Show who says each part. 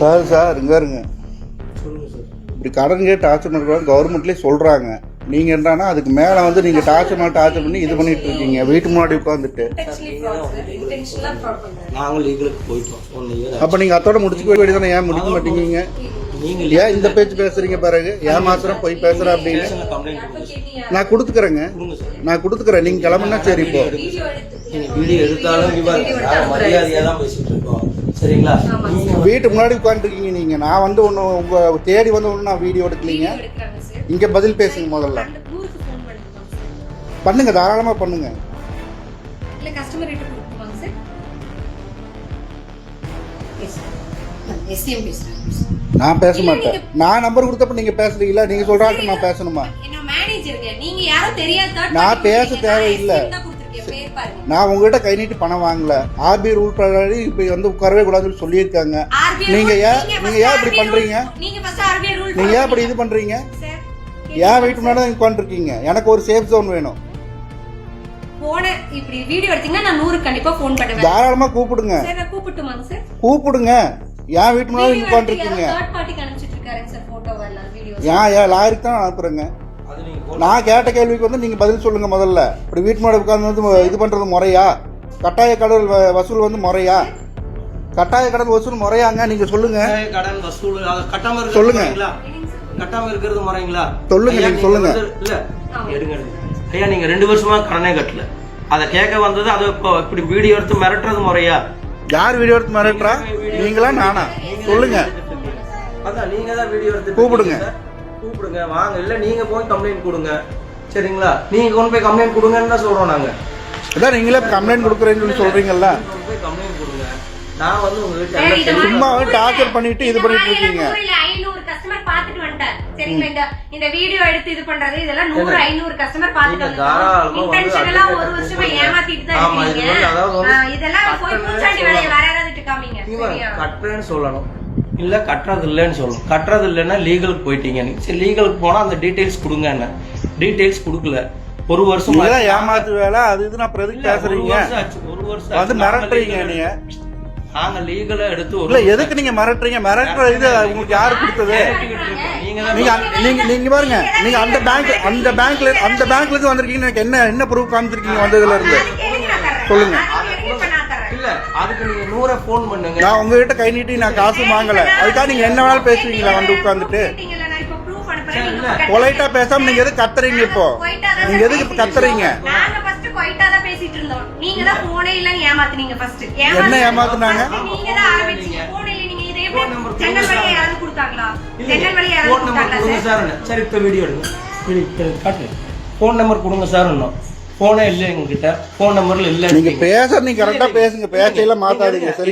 Speaker 1: Sir sir இங்க இருங்க. இப்படி கடன் கேட்டு டார்ச்சர் பண்ணுறாங்க கவர்மெண்ட்லேயே சொல்கிறாங்க நீங்கள் என்னன்னா அதுக்கு மேலே வந்து நீங்கள் டார்ச்சர் மேலே டார்ச்சர் பண்ணி இது பண்ணிட்டு இருக்கீங்க. வீட்டு முன்னாடி உட்காந்துட்டு அப்போ நீங்கள் அத்தோட முடிச்சுக்க வேண்டியதானே ஏன் முடிக்க மாட்டேங்கிறீங்க?
Speaker 2: நீங்கள்
Speaker 1: ஏன் இந்த பேச்சு பேசுறீங்க பிறகு ஏன் மாத்திரம் போய் பேசுற அப்படின்னு. நான் கொடுத்துக்கிறேங்க. நான் கொடுத்துக்கிறேன். நீங்கள் கிளம்புனா சரி இப்போ
Speaker 3: வீடியோ
Speaker 2: எடுத்தாலும் மரியாதையாக தான் பேசிட்டு இருக்கோம். சரிங்களா. நீங்க
Speaker 1: வீட்டு முன்னாடி உட்காந்துருக்கீங்க நீங்கள் நான் வந்து ஒன்று உங்கள் தேடி வந்து ஒன்று நான் வீடியோ எடுக்கலீங்க. இங்கே பதில் பேசுங்க முதல்ல. பண்ணுங்க தாராளமாக பண்ணுங்க.
Speaker 3: இல்ல கஸ்டமர் கிட்ட கொடுத்துருவாங்க சார். எஸ்டிஎம் பேசுறேன்
Speaker 1: நான் பேச மாட்டேன்.
Speaker 3: நீங்க-
Speaker 1: நான் நம்பர் கொடுத்தப்ப நீங்கள் பேசுறீங்களா நீங்கள் சொல்கிறாங்க நான் பேசணுமா?
Speaker 3: என்ன மேனேஜருங்க நீங்க யாரும் தெரியாத third
Speaker 1: நான் பேச. தேவையில்லை.
Speaker 3: நான்
Speaker 1: உங்ககிட்ட கை நீட்டி பணம் வாங்கல. ஆர்பிஐ ரூல் பிரகாரம் இப்போ வந்து உட்காரவே கூடாதுன்னு சொல்லி சொல்லியிருக்காங்க. நீங்க ஏன்
Speaker 3: நீங்க
Speaker 1: ஏன் இப்படி பண்றீங்க?
Speaker 3: நீங்க
Speaker 1: ஏன் இப்படி இது பண்றீங்க? ஏன் வீட்டு முன்னாடி உட்காந்துருக்கீங்க எனக்கு ஒரு சேஃப் ஜோன் வேணும். தாராளமா கூப்பிடுங்க. கூப்பிடுங்க. ஏன் வீட்டு முன்னாடி உட்காந்துருக்கீங்க ஏன் ஏன் லாயருக்கு தான் அனுப்புறேங்க. நான் கேட்ட கேள்விக்கு வந்து நீங்க பதில் சொல்லுங்க முதல்ல. இப்படி வீட்டு முன்னாடி உட்கார்ந்து வந்து இது பண்றது முறையா? கட்டாய கடல் வசூல் வந்து முறையா? கட்டாய கடல் வசூல் முறையாங்க நீங்க சொல்லுங்க.
Speaker 2: கடன் வசூல் கட்டாம இருக்கிறது
Speaker 1: சொல்லுங்க.
Speaker 2: முறைங்களா? கட்டாம இருக்கிறது முறைங்களா?
Speaker 1: சொல்லுங்க, நீங்க சொல்லுங்க.
Speaker 2: வந்து- இல்ல. எடுங்க. ஐயா நீங்க ரெண்டு வருஷமா கடனே கட்டல. அத கேட்க வந்தது அது இப்போ இப்படி வீடியோ எடுத்து மிரட்டுறது முறையா?
Speaker 1: யார் வீடியோ எடுத்து மிரட்டுறா? நீங்களா நானா? சொல்லுங்க.
Speaker 2: அதான் நீங்க தான் வீடியோ எடுத்து
Speaker 1: கூப்பிடுங்க.
Speaker 2: கூப்பிடுங்க. வாங்க இல்ல நீங்க போய் கம்ப்ளைண்ட் கொடுங்க. சரிங்களா? நீங்க கொண்டு போய் கம்ப்ளைண்ட் கொடுங்கன்னு தான் சொல்றோம் நாங்க.
Speaker 1: அதான் நீங்களே கம்ப்ளைண்ட் கொடுக்குறேன்னு சொல்லி
Speaker 2: கொண்டு போய் கம்ப்ளைண்ட் கொடுங்க. நான் வந்து உங்ககிட்ட
Speaker 1: சும்மா வந்து டார்ச்சர் பண்ணிட்டு இது பண்ணிட்டு இருக்கீங்க.
Speaker 3: ஐநூறு கஸ்டமர் பாத்துட்டு வந்துட்டார். சரிங்களா? இந்த இந்த வீடியோ எடுத்து இது பண்றது இதெல்லாம் நூறு. ஐநூறு கஸ்டமர் பாத்துட்டு இன்டென்ஷனலா ஒரு வருஷமா. ஏமாத்திட்டு தான் இருக்கீங்க. இதெல்லாம் போய் வேலையை காமிங்க
Speaker 2: கட்டுறேன்னு சொல்லணும். இல்ல கட்டுறது இல்லைன்னு சொல்லணும் கட்டுறது இல்லைன்னா லீகலுக்கு போயிட்டீங்க. சரி லீகலுக்கு போனா அந்த டீடைல்ஸ் கொடுங்க என்ன? டீடைல்ஸ் கொடுக்கல. ஒரு வருஷம்.
Speaker 1: ஏமாத்து வேலை அது இது நான்
Speaker 2: ஒரு
Speaker 1: பேசுறீங்க?
Speaker 2: ஒரு வருஷம். நாங்க
Speaker 1: மிரட்டுறீங்க நீங்க
Speaker 2: நாங்க லீகலா எடுத்து
Speaker 1: இல்ல எதுக்கு நீங்க மிரட்டுறீங்க? மிரட்டுற இது உங்களுக்கு யாரு கொடுத்தது?
Speaker 2: நீங்க
Speaker 1: நீங்க நீங்க பாருங்க. நீங்க அந்த பேங்க் அந்த பேங்க்ல அந்த பேங்க்ல இருந்து வந்திருக்கீங்க எனக்கு என்ன என்ன ப்ரூஃப் காமிச்சிருக்கீங்க வந்ததுல இருந்து? சொல்லுங்க.
Speaker 3: அதுக்கு எதுக்கு இப்ப நான் தர்றேன்?
Speaker 2: இல்ல அதுக்கு நீங்க நூற போன் பண்ணுங்க.
Speaker 1: நான் உங்ககிட்ட கை நீட்டி நான் காசு வாங்கல. அதுக்காக நீங்க என்ன வேணாலும் பேசுவீங்களா வந்து உட்காந்துட்டு பொலைட்டா பேசாம நீங்க எதுக்கு கத்துறீங்க இப்போ? நீங்க எதுக்கு கத்துறீங்க. என்ன ஏமாத்துனாங்க?
Speaker 2: சார். இப்ப வீடியோ எடுங்க. காட்டுங்க போன் நம்பர் கொடுங்க சார் இன்னும். போனே இல்லை எங்ககிட்ட. போன் நம்பர்ல இல்ல
Speaker 1: நீங்க பேச நீங்க கரெக்டா பேசுங்க. பேச்சையெல்லாம் மாத்தாதீங்க. சரி